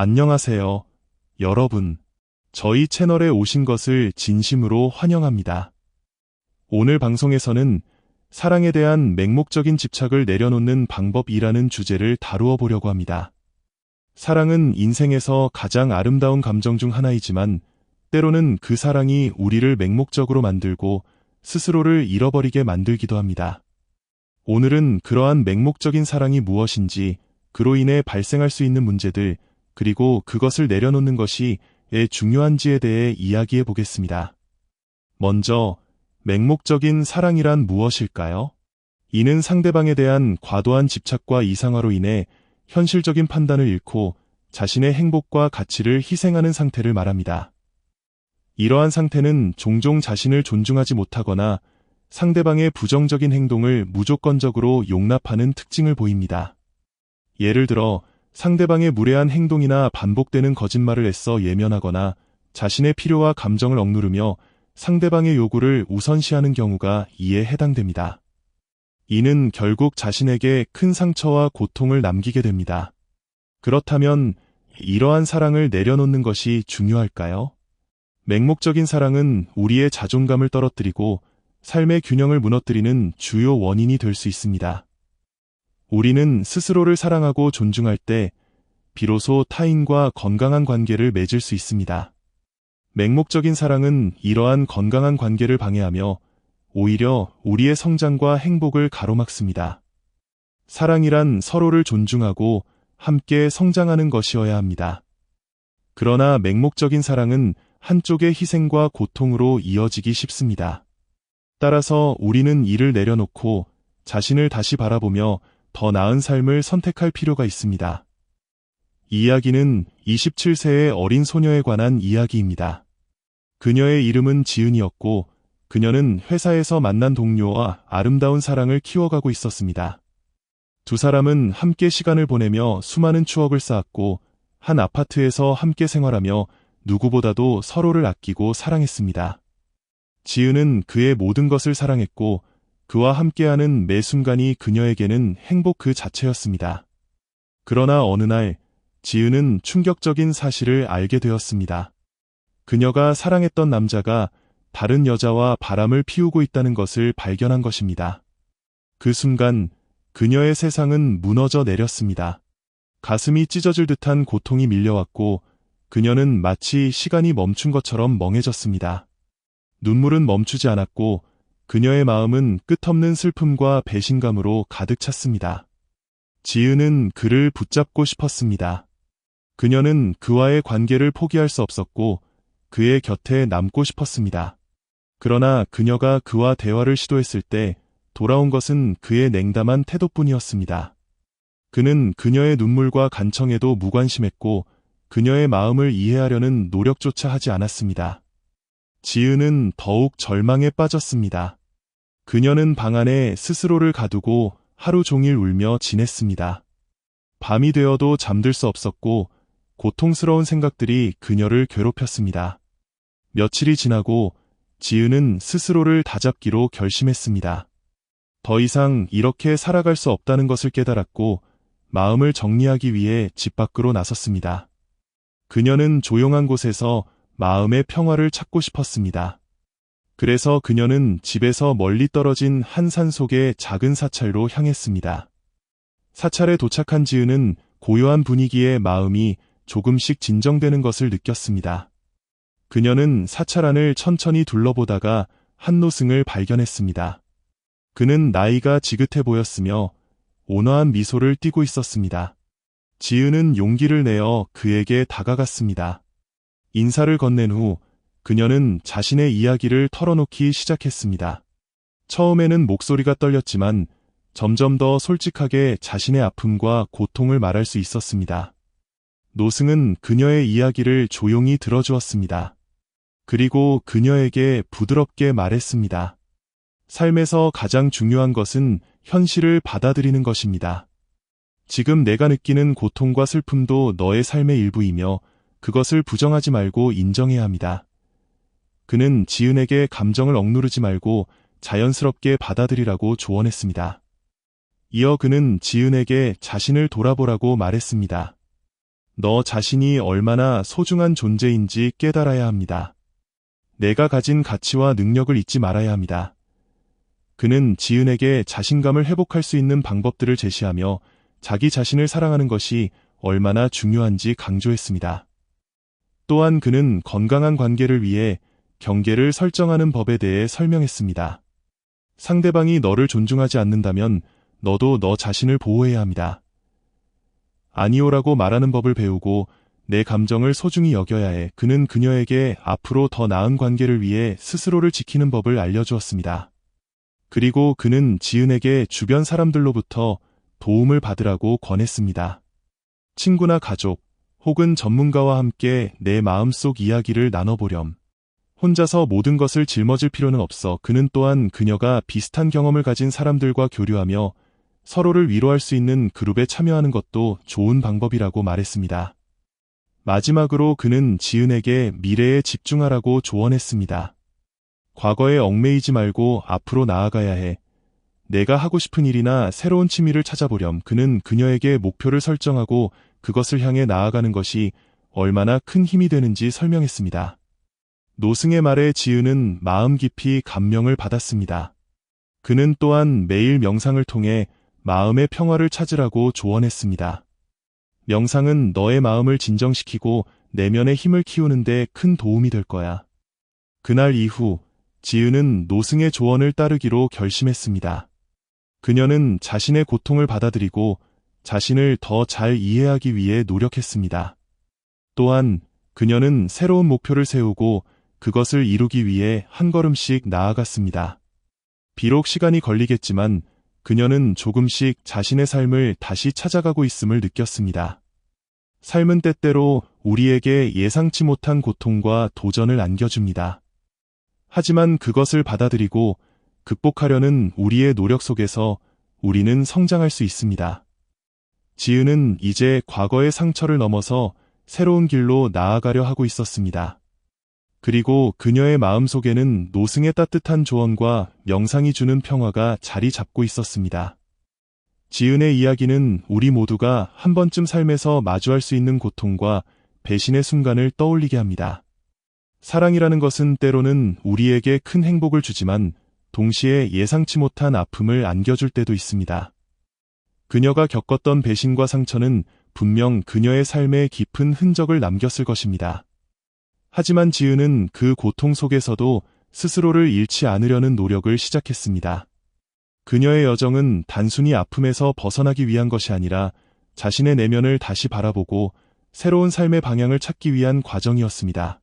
안녕하세요. 여러분. 저희 채널에 오신 것을 진심으로 환영합니다. 오늘 방송에서는 사랑에 대한 맹목적인 집착을 내려놓는 방법이라는 주제를 다루어 보려고 합니다. 사랑은 인생에서 가장 아름다운 감정 중 하나이지만 때로는 그 사랑이 우리를 맹목적으로 만들고 스스로를 잃어버리게 만들기도 합니다. 오늘은 그러한 맹목적인 사랑이 무엇인지, 그로 인해 발생할 수 있는 문제들, 그리고 그것을 내려놓는 것이 왜 중요한지에 대해 이야기해 보겠습니다. 먼저, 맹목적인 사랑이란 무엇일까요? 이는 상대방에 대한 과도한 집착과 이상화로 인해 현실적인 판단을 잃고 자신의 행복과 가치를 희생하는 상태를 말합니다. 이러한 상태는 종종 자신을 존중하지 못하거나 상대방의 부정적인 행동을 무조건적으로 용납하는 특징을 보입니다. 예를 들어 상대방의 무례한 행동이나 반복되는 거짓말을 애써 예면하거나 자신의 필요와 감정을 억누르며 상대방의 요구를 우선시하는 경우가 이에 해당됩니다. 이는 결국 자신에게 큰 상처와 고통을 남기게 됩니다. 그렇다면 이러한 사랑을 내려놓는 것이 중요할까요? 맹목적인 사랑은 우리의 자존감을 떨어뜨리고 삶의 균형을 무너뜨리는 주요 원인이 될 수 있습니다. 우리는 스스로를 사랑하고 존중할 때 비로소 타인과 건강한 관계를 맺을 수 있습니다. 맹목적인 사랑은 이러한 건강한 관계를 방해하며 오히려 우리의 성장과 행복을 가로막습니다. 사랑이란 서로를 존중하고 함께 성장하는 것이어야 합니다. 그러나 맹목적인 사랑은 한쪽의 희생과 고통으로 이어지기 쉽습니다. 따라서 우리는 이를 내려놓고 자신을 다시 바라보며 더 나은 삶을 선택할 필요가 있습니다. 이 이야기는 27세의 어린 소녀에 관한 이야기입니다. 그녀의 이름은 지은이었고 그녀는 회사에서 만난 동료와 아름다운 사랑을 키워가고 있었습니다. 두 사람은 함께 시간을 보내며 수많은 추억을 쌓았고 한 아파트에서 함께 생활하며 누구보다도 서로를 아끼고 사랑했습니다. 지은은 그의 모든 것을 사랑했고 그와 함께하는 매 순간이 그녀에게는 행복 그 자체였습니다. 그러나 어느 날 지은은 충격적인 사실을 알게 되었습니다. 그녀가 사랑했던 남자가 다른 여자와 바람을 피우고 있다는 것을 발견한 것입니다. 그 순간 그녀의 세상은 무너져 내렸습니다. 가슴이 찢어질 듯한 고통이 밀려왔고 그녀는 마치 시간이 멈춘 것처럼 멍해졌습니다. 눈물은 멈추지 않았고 그녀의 마음은 끝없는 슬픔과 배신감으로 가득 찼습니다. 지은은 그를 붙잡고 싶었습니다. 그녀는 그와의 관계를 포기할 수 없었고 그의 곁에 남고 싶었습니다. 그러나 그녀가 그와 대화를 시도했을 때 돌아온 것은 그의 냉담한 태도뿐이었습니다. 그는 그녀의 눈물과 간청에도 무관심했고 그녀의 마음을 이해하려는 노력조차 하지 않았습니다. 지은은 더욱 절망에 빠졌습니다. 그녀는 방 안에 스스로를 가두고 하루 종일 울며 지냈습니다. 밤이 되어도 잠들 수 없었고 고통스러운 생각들이 그녀를 괴롭혔습니다. 며칠이 지나고 지은은 스스로를 다잡기로 결심했습니다. 더 이상 이렇게 살아갈 수 없다는 것을 깨달았고 마음을 정리하기 위해 집 밖으로 나섰습니다. 그녀는 조용한 곳에서 마음의 평화를 찾고 싶었습니다. 그래서 그녀는 집에서 멀리 떨어진 한 산 속의 작은 사찰로 향했습니다. 사찰에 도착한 지은은 고요한 분위기에 마음이 조금씩 진정되는 것을 느꼈습니다. 그녀는 사찰 안을 천천히 둘러보다가 한 노승을 발견했습니다. 그는 나이가 지긋해 보였으며 온화한 미소를 띠고 있었습니다. 지은은 용기를 내어 그에게 다가갔습니다. 인사를 건넨 후 그녀는 자신의 이야기를 털어놓기 시작했습니다. 처음에는 목소리가 떨렸지만 점점 더 솔직하게 자신의 아픔과 고통을 말할 수 있었습니다. 노승은 그녀의 이야기를 조용히 들어주었습니다. 그리고 그녀에게 부드럽게 말했습니다. 삶에서 가장 중요한 것은 현실을 받아들이는 것입니다. 지금 내가 느끼는 고통과 슬픔도 너의 삶의 일부이며 그것을 부정하지 말고 인정해야 합니다. 그는 지은에게 감정을 억누르지 말고 자연스럽게 받아들이라고 조언했습니다. 이어 그는 지은에게 자신을 돌아보라고 말했습니다. 너 자신이 얼마나 소중한 존재인지 깨달아야 합니다. 내가 가진 가치와 능력을 잊지 말아야 합니다. 그는 지은에게 자신감을 회복할 수 있는 방법들을 제시하며 자기 자신을 사랑하는 것이 얼마나 중요한지 강조했습니다. 또한 그는 건강한 관계를 위해 경계를 설정하는 법에 대해 설명했습니다. 상대방이 너를 존중하지 않는다면 너도 너 자신을 보호해야 합니다. 아니오라고 말하는 법을 배우고 내 감정을 소중히 여겨야 해 그는 그녀에게 앞으로 더 나은 관계를 위해 스스로를 지키는 법을 알려주었습니다. 그리고 그는 지은에게 주변 사람들로부터 도움을 받으라고 권했습니다. 친구나 가족 혹은 전문가와 함께 내 마음속 이야기를 나눠보렴. 혼자서 모든 것을 짊어질 필요는 없어 그는 또한 그녀가 비슷한 경험을 가진 사람들과 교류하며 서로를 위로할 수 있는 그룹에 참여하는 것도 좋은 방법이라고 말했습니다. 마지막으로 그는 지은에게 미래에 집중하라고 조언했습니다. 과거에 얽매이지 말고 앞으로 나아가야 해. 내가 하고 싶은 일이나 새로운 취미를 찾아보렴. 그는 그녀에게 목표를 설정하고 그것을 향해 나아가는 것이 얼마나 큰 힘이 되는지 설명했습니다. 노승의 말에 지은은 마음 깊이 감명을 받았습니다. 그는 또한 매일 명상을 통해 마음의 평화를 찾으라고 조언했습니다. 명상은 너의 마음을 진정시키고 내면의 힘을 키우는데 큰 도움이 될 거야. 그날 이후 지은은 노승의 조언을 따르기로 결심했습니다. 그녀는 자신의 고통을 받아들이고 자신을 더 잘 이해하기 위해 노력했습니다. 또한 그녀는 새로운 목표를 세우고 그것을 이루기 위해 한 걸음씩 나아갔습니다. 비록 시간이 걸리겠지만 그녀는 조금씩 자신의 삶을 다시 찾아가고 있음을 느꼈습니다. 삶은 때때로 우리에게 예상치 못한 고통과 도전을 안겨줍니다. 하지만 그것을 받아들이고 극복하려는 우리의 노력 속에서 우리는 성장할 수 있습니다. 지은은 이제 과거의 상처를 넘어서 새로운 길로 나아가려 하고 있었습니다. 그리고 그녀의 마음속에는 노승의 따뜻한 조언과 명상이 주는 평화가 자리 잡고 있었습니다. 지은의 이야기는 우리 모두가 한 번쯤 삶에서 마주할 수 있는 고통과 배신의 순간을 떠올리게 합니다. 사랑이라는 것은 때로는 우리에게 큰 행복을 주지만 동시에 예상치 못한 아픔을 안겨줄 때도 있습니다. 그녀가 겪었던 배신과 상처는 분명 그녀의 삶에 깊은 흔적을 남겼을 것입니다. 하지만 지은은 그 고통 속에서도 스스로를 잃지 않으려는 노력을 시작했습니다. 그녀의 여정은 단순히 아픔에서 벗어나기 위한 것이 아니라 자신의 내면을 다시 바라보고 새로운 삶의 방향을 찾기 위한 과정이었습니다.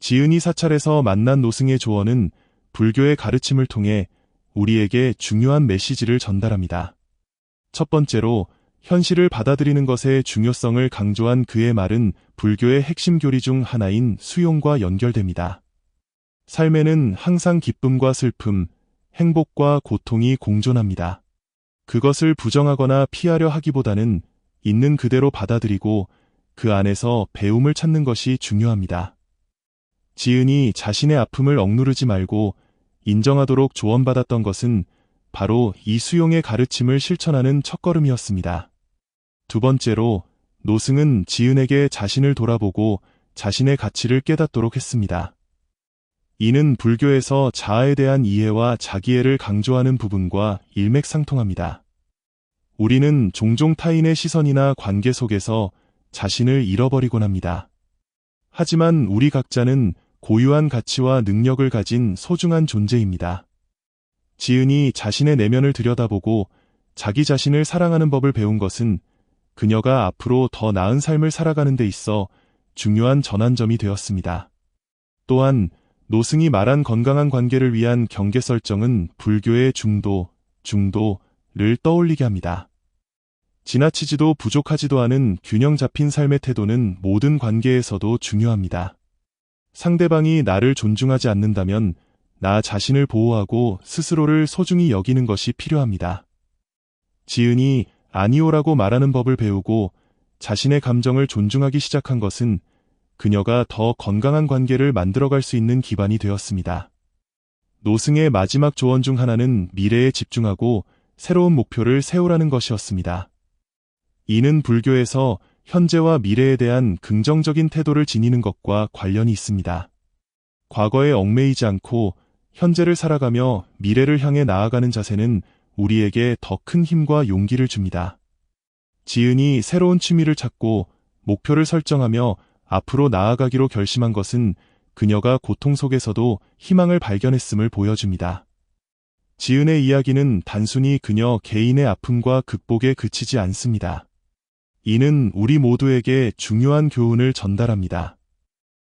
지은이 사찰에서 만난 노승의 조언은 불교의 가르침을 통해 우리에게 중요한 메시지를 전달합니다. 첫 번째로 현실을 받아들이는 것의 중요성을 강조한 그의 말은 불교의 핵심 교리 중 하나인 수용과 연결됩니다. 삶에는 항상 기쁨과 슬픔, 행복과 고통이 공존합니다. 그것을 부정하거나 피하려 하기보다는 있는 그대로 받아들이고 그 안에서 배움을 찾는 것이 중요합니다. 지은이 자신의 아픔을 억누르지 말고 인정하도록 조언받았던 것은 바로 이 수용의 가르침을 실천하는 첫걸음이었습니다. 두 번째로 노승은 지은에게 자신을 돌아보고 자신의 가치를 깨닫도록 했습니다. 이는 불교에서 자아에 대한 이해와 자기애를 강조하는 부분과 일맥상통합니다. 우리는 종종 타인의 시선이나 관계 속에서 자신을 잃어버리곤 합니다. 하지만 우리 각자는 고유한 가치와 능력을 가진 소중한 존재입니다. 지은이 자신의 내면을 들여다보고 자기 자신을 사랑하는 법을 배운 것은 그녀가 앞으로 더 나은 삶을 살아가는 데 있어 중요한 전환점이 되었습니다. 또한 노승이 말한 건강한 관계를 위한 경계 설정은 불교의 중도, 중도를 떠올리게 합니다. 지나치지도 부족하지도 않은 균형 잡힌 삶의 태도는 모든 관계에서도 중요합니다. 상대방이 나를 존중하지 않는다면 나 자신을 보호하고 스스로를 소중히 여기는 것이 필요합니다. 지은이 아니오라고 말하는 법을 배우고 자신의 감정을 존중하기 시작한 것은 그녀가 더 건강한 관계를 만들어갈 수 있는 기반이 되었습니다. 노승의 마지막 조언 중 하나는 미래에 집중하고 새로운 목표를 세우라는 것이었습니다. 이는 불교에서 현재와 미래에 대한 긍정적인 태도를 지니는 것과 관련이 있습니다. 과거에 얽매이지 않고 현재를 살아가며 미래를 향해 나아가는 자세는 우리에게 더 큰 힘과 용기를 줍니다. 지은이 새로운 취미를 찾고 목표를 설정하며 앞으로 나아가기로 결심한 것은 그녀가 고통 속에서도 희망을 발견했음을 보여줍니다. 지은의 이야기는 단순히 그녀 개인의 아픔과 극복에 그치지 않습니다. 이는 우리 모두에게 중요한 교훈을 전달합니다.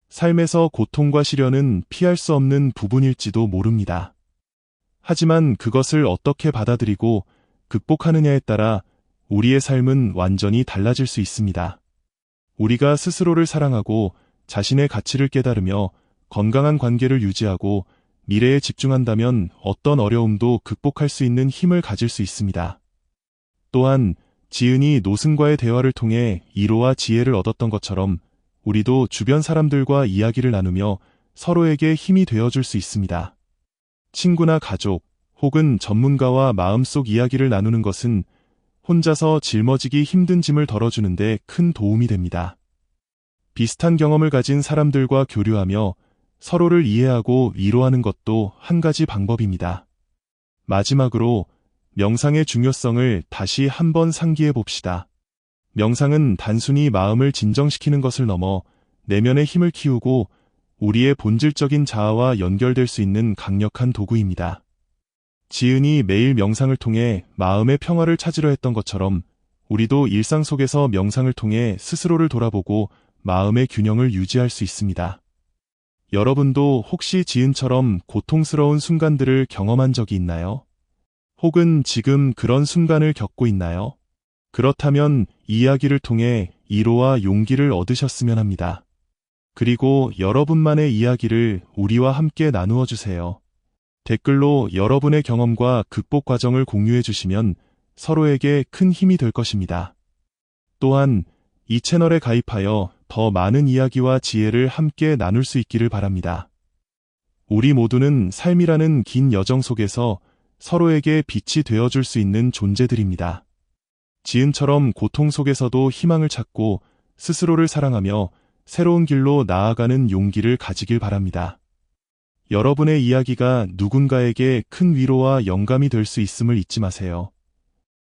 삶에서 고통과 시련은 피할 수 없는 부분일지도 모릅니다. 하지만 그것을 어떻게 받아들이고 극복하느냐에 따라 우리의 삶은 완전히 달라질 수 있습니다. 우리가 스스로를 사랑하고 자신의 가치를 깨달으며 건강한 관계를 유지하고 미래에 집중한다면 어떤 어려움도 극복할 수 있는 힘을 가질 수 있습니다. 또한 지은이 노승과의 대화를 통해 이로와 지혜를 얻었던 것처럼 우리도 주변 사람들과 이야기를 나누며 서로에게 힘이 되어줄 수 있습니다. 친구나 가족 혹은 전문가와 마음속 이야기를 나누는 것은 혼자서 짊어지기 힘든 짐을 덜어주는데 큰 도움이 됩니다. 비슷한 경험을 가진 사람들과 교류하며 서로를 이해하고 위로하는 것도 한 가지 방법입니다. 마지막으로 명상의 중요성을 다시 한번 상기해 봅시다. 명상은 단순히 마음을 진정시키는 것을 넘어 내면의 힘을 키우고 우리의 본질적인 자아와 연결될 수 있는 강력한 도구입니다. 지은이 매일 명상을 통해 마음의 평화를 찾으려 했던 것처럼 우리도 일상 속에서 명상을 통해 스스로를 돌아보고 마음의 균형을 유지할 수 있습니다. 여러분도 혹시 지은처럼 고통스러운 순간들을 경험한 적이 있나요? 혹은 지금 그런 순간을 겪고 있나요? 그렇다면 이야기를 통해 이로와 용기를 얻으셨으면 합니다. 그리고 여러분만의 이야기를 우리와 함께 나누어 주세요. 댓글로 여러분의 경험과 극복 과정을 공유해 주시면 서로에게 큰 힘이 될 것입니다. 또한 이 채널에 가입하여 더 많은 이야기와 지혜를 함께 나눌 수 있기를 바랍니다. 우리 모두는 삶이라는 긴 여정 속에서 서로에게 빛이 되어줄 수 있는 존재들입니다. 지은처럼 고통 속에서도 희망을 찾고 스스로를 사랑하며 새로운 길로 나아가는 용기를 가지길 바랍니다. 여러분의 이야기가 누군가에게 큰 위로와 영감이 될 수 있음을 잊지 마세요.